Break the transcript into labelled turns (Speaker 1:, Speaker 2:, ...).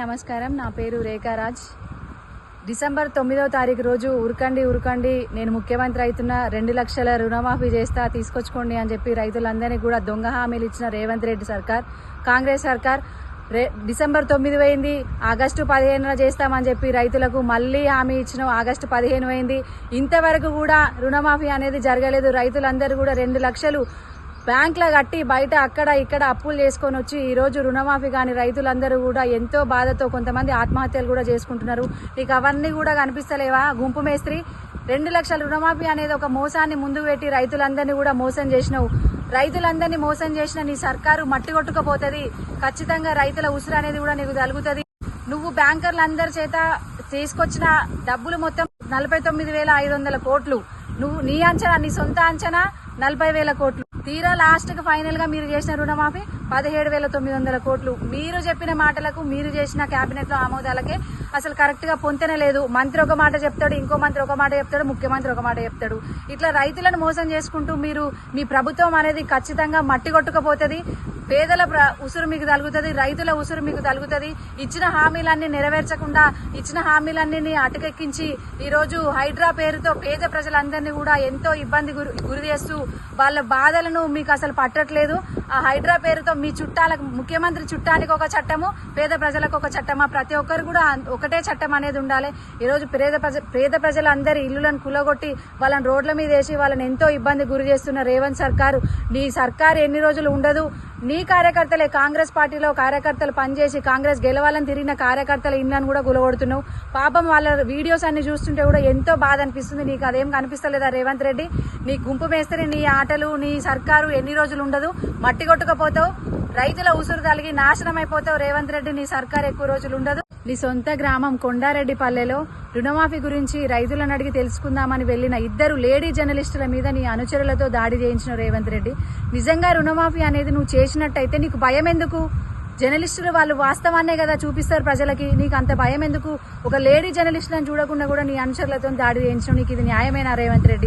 Speaker 1: నమస్కారం. నా పేరు రేఖారాజ్. డిసెంబర్ తొమ్మిదవ తారీఖు రోజు ఉరకండి ఉరకండి నేను ముఖ్యమంత్రి అవుతున్నా. రెండు లక్షల రుణమాఫీ చేస్తా తీసుకొచ్చుకోండి అని చెప్పి రైతులందరినీ కూడా దొంగ హామీలు ఇచ్చిన రేవంత్ రెడ్డి సర్కార్ కాంగ్రెస్ సర్కార్. రే డిసెంబర్ తొమ్మిది పోయింది ఆగస్టు పదిహేనున చేస్తామని చెప్పి రైతులకు మళ్ళీ హామీ ఇచ్చిన ఆగస్టు పదిహేను అయింది ఇంతవరకు కూడా రుణమాఫీ అనేది జరగలేదు. రైతులందరూ కూడా రెండు లక్షలు బ్యాంకులో కట్టి బయట అక్కడ ఇక్కడ అప్పులు చేసుకొని వచ్చి ఈ రోజు రుణమాఫీ కానీ రైతులందరూ కూడా ఎంతో బాధతో కొంతమంది ఆత్మహత్యలు కూడా చేసుకుంటున్నారు. నీకు అవన్నీ కూడా కనిపిస్తలేవా? గుంపు మేస్త్రి రెండు లక్షల రుణమాఫీ అనేది ఒక మోసాన్ని ముందు పెట్టి రైతులందరినీ కూడా మోసం చేసినావు. రైతులందరినీ మోసం చేసిన నీ సర్కారు మట్టి కొట్టుకపోతుంది. ఖచ్చితంగా రైతుల ఉసురు అనేది కూడా నీకు తగులుతుంది నువ్వు బ్యాంకర్లందరి చేత తీసుకొచ్చిన డబ్బులు మొత్తం నలభై తొమ్మిది వేల ఐదు వందల కోట్లు. నువ్వు నీ అంచనా నీ సొంత అంచనా నలభై వేల కోట్లు. తీరా లాస్ట్కి ఫైనల్గా మీరు చేసిన రుణమాఫీ పదిహేడు వేల తొమ్మిది వందల కోట్లు. మీరు చెప్పిన మాటలకు మీరు చేసిన క్యాబినెట్లో ఆమోదాలకే అసలు కరెక్ట్గా పొంతనే లేదు. మంత్రి ఒక మాట చెప్తాడు ఇంకో మంత్రి ఒక మాట చెప్తాడు ముఖ్యమంత్రి ఒక మాట చెప్తాడు. ఇట్లా రైతులను మోసం చేసుకుంటూ మీరు మీ ప్రభుత్వం అనేది ఖచ్చితంగా మట్టి కొట్టుకపోతుంది. పేదల ప్ర- ఉసురు మీకు తగులుతుంది రైతుల ఉసురు మీకు తగులుతుంది ఇచ్చిన హామీలన్నీ నెరవేర్చకుండా ఇచ్చిన హామీలన్నీ అటకెక్కించి ఈరోజు హైడ్రా పేరుతో పేద ప్రజలందరినీ కూడా ఎంతో ఇబ్బంది గురి గురి చేస్తూ వాళ్ళ బాధలను మీకు అసలు పట్టట్లేదు. హైడ్రా పేరుతో మీ చుట్టాలకు ముఖ్యమంత్రి చుట్టానికి ఒక చట్టము పేద ప్రజలకు ఒక చట్టమా? ప్రతి ఒక్కరు కూడా ఒకటే చట్టం అనేది ఉండాలి. ఈ రోజు పేద ప్రజ పేద ప్రజలందరి ఇల్లులను కులగొట్టి వాళ్ళని రోడ్ల మీద వేసి వాళ్ళని ఎంతో ఇబ్బంది గురి చేస్తున్న రేవంత్ సర్కారు. నీ సర్కారు ఎన్ని రోజులు ఉండదు. నీ కార్యకర్తలే కాంగ్రెస్ పార్టీలో కార్యకర్తలు పనిచేసి కాంగ్రెస్ గెలవాలని తిరిగిన కార్యకర్తల ఇళ్ళని కూడా గులగొడుతున్నావు. పాపం వాళ్ళ వీడియోస్ అన్ని చూస్తుంటే కూడా ఎంతో బాధ అనిపిస్తుంది. నీకు అదేం కనిపిస్తలేదా రేవంత్ రెడ్డి? నీ గుంపు మేస్త్రి నీ ఆటలు నీ సర్కారు ఎన్ని రోజులు ఉండదు. మట్టి కొట్టుకపోతావు రైతుల ఉసురు తలిగి నాశనం అయిపోతావు రేవంత్ రెడ్డి. నీ సర్కార్ ఎక్కువ రోజులు ఉండదు. నీ సొంత గ్రామం కొండారెడ్డి పల్లెలో రుణమాఫీ గురించి రైతులను అడిగి తెలుసుకుందామని వెళ్ళిన ఇద్దరు లేడీ జర్నలిస్టుల మీద నీ అనుచరులతో దాడి చేయించిన రేవంత్ రెడ్డి. నిజంగా రుణమాఫీ అనేది నువ్వు చేసినట్టయితే నీకు భయం ఎందుకు జర్నలిస్టులు వాళ్ళు వాస్తవాన్నే కదా చూపిస్తారు ప్రజలకి. నీకు అంత భయం ఎందుకు ఒక లేడీ జర్నలిస్టులను చూడకుండా కూడా నీ అనుచరులతో దాడి చేయించడం నీకు ఇది న్యాయమేనా రేవంత్ రెడ్డి?